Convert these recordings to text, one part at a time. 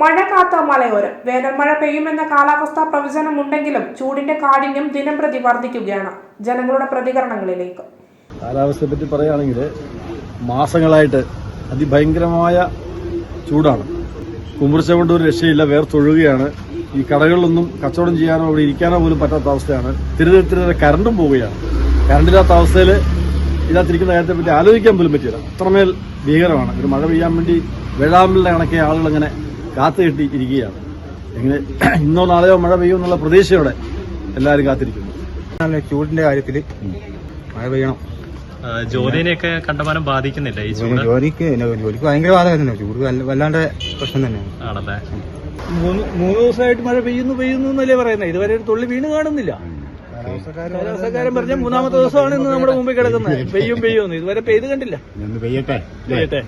മഴ കാത്ത മലയോരം. വേനൽമഴ പെയ്യുമെന്ന കാലാവസ്ഥാ പ്രവചനം ഉണ്ടെങ്കിലും ചൂടിന്റെ കാഠിന്യം ദിനം പ്രതി വർദ്ധിക്കുകയാണ് ജനങ്ങളുടെ പ്രതികരണങ്ങളിലേക്ക്. കാലാവസ്ഥയെ പറ്റി പറയുകയാണെങ്കിൽ മാസങ്ങളായിട്ട് അതിഭയങ്കരമായ ചൂടാണ്. കുമ്പർച്ച കൊണ്ട് ഒരു രക്ഷയില്ല വേർത്തൊഴുകയാണ്. ഈ കടകളിലൊന്നും കച്ചവടം ചെയ്യാനോ അവിടെ ഇരിക്കാനോ പോലും പറ്റാത്ത അവസ്ഥയാണ്. തിരുതരത്തിരെ കറണ്ടും പോവുകയാണ്. കറണ്ടില്ലാത്ത അവസ്ഥയിൽ ഇതിനകത്തിരിക്കുന്ന കാര്യത്തെ പറ്റി ആലോചിക്കാൻ പോലും പറ്റില്ല അത്രമേൽ ഭീകരമാണ്. ഒരു മഴ പെയ്യാൻ വേണ്ടി വേഴാമ്പലിന്റെ കണക്കെ ആളുകൾ അങ്ങനെ കാത്തു കെട്ടി ഇരിക്കുകയാണ്. എങ്ങനെ ഇന്നോ നാളെയോ മഴ പെയ്യുമെന്നുള്ള പ്രതീക്ഷയോടെ എല്ലാവരും കാത്തിരിക്കുന്നു. ചൂടിന്റെ കാര്യത്തിൽ മഴ പെയ്യണം. ജോലിനെയൊക്കെ കണ്ടമാനം ബാധിക്കുന്നില്ല ഈ ചൂട്? ജോലിക്ക് ജോലിക്ക് ഭയങ്കര ബാധകം തന്നെ ചൂട് വല്ലാണ്ട് പ്രശ്നം തന്നെയാണ് ആണല്ലേ? മൂന്ന് മൂന്ന് ദിവസമായിട്ട് മഴ പെയ്യുന്നു പെയ്യുന്നു എന്നല്ലേ പറയുന്നത്. ഇതുവരെ ഒരു തുള്ളി വീണ് കാണുന്നില്ല. കാലാവസ്ഥക്കാരൻ പറഞ്ഞ മൂന്നാമത്തെ ദിവസമാണ് ഇന്ന് നമ്മുടെ മുമ്പിൽ കിടക്കുന്നത്. പെയ്യും പെയ്യുമെന്ന് ഇതുവരെ പെയ്ത് കണ്ടില്ല. പെയ്യട്ടെ? പെയ്യട്ടെ?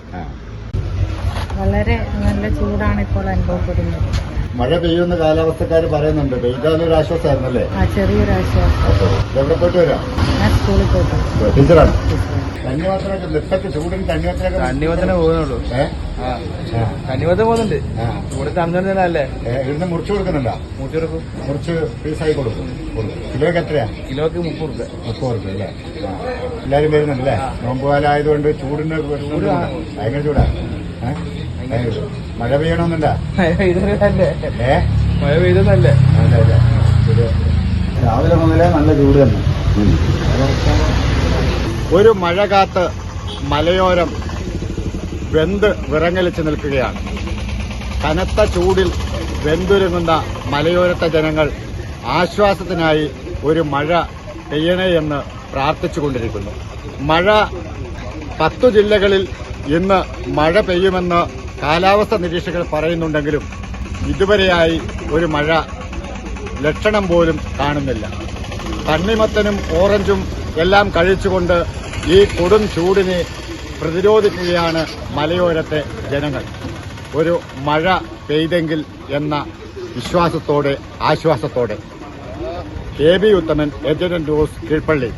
വളരെ നല്ല ചൂടാണ് ഇപ്പോൾ അനുഭവപ്പെടുന്നത്. മഴ പെയ്യുന്ന കാലാവസ്ഥക്കാർ പറയുന്നുണ്ട് പെയ്താലൊരു ആശ്വാസമായിരുന്നല്ലേ? ആ ചെറിയൊരു ആശ്വാസം. എവിടെ പോയിട്ട് വരാം? ഞാൻ സ്കൂളിൽ പോയിട്ട് ടീച്ചറാണ്? കന്നിമാത്രമൊക്കെ നിപ്പത്ത് ചൂടിന് കന്നിമാത്രമൊക്കെ കന്നിവത്തനെ പോകുന്നുള്ളൂ? കന്നിവത്തം പോകുന്നുണ്ട്. ഇവിടെ തമിഴ്നാട് അല്ലേ? ഏ, ഇവിടുന്ന് മുറിച്ചു കൊടുക്കുന്നുണ്ടോ? മൂച്ചൂർക്ക് മുറിച്ച് പീസായി കൊടുക്കും. കിലോക്ക് എത്രയാ? കിലോക്ക് മുപ്പത് റുപ്യ. മുപ്പത് റുപ്യ അല്ലേ. എല്ലാരും വരുന്നുണ്ടല്ലേ? നോമ്പുകാലായതുകൊണ്ട് ചൂടിന് ഭയങ്കര ചൂടാ ഏ? ഭയങ്കര ചൂട്. മഴ പെയ്യണമെന്നില്ല മഴ അതെ രാവിലെ മുതലേ നല്ല ചൂട് തന്നെ. ഒരു മഴ കാത്ത് മലയോരം വെന്ത് വിറങ്ങലിച്ച് നിൽക്കുകയാണ്. കനത്ത ചൂടിൽ വെന്തുരുങ്ങുന്ന മലയോരത്തെ ജനങ്ങൾ ആശ്വാസത്തിനായി ഒരു മഴ പെയ്യണേ എന്ന് പ്രാർത്ഥിച്ചുകൊണ്ടിരിക്കുന്നു. മഴ പത്തു ജില്ലകളിൽ ഇന്ന് മഴ പെയ്യുമെന്ന് കാലാവസ്ഥ നിരീക്ഷകർ പറയുന്നുണ്ടെങ്കിലും ഇതുവരെയായി ഒരു മഴ ലക്ഷണം പോലും കാണുന്നില്ല. തണ്ണിമത്തനും ഓറഞ്ചും എല്ലാം കഴിച്ചുകൊണ്ട് ഈ കൊടും ചൂടിനെ പ്രതിരോധിക്കുകയാണ് മലയോരത്തെ ജനങ്ങൾ. ഒരു മഴ പെയ്തെങ്കിൽ എന്ന വിശ്വാസത്തോടെ ആശ്വാസത്തോടെ. K. B. Uthaman agent news Keezhpally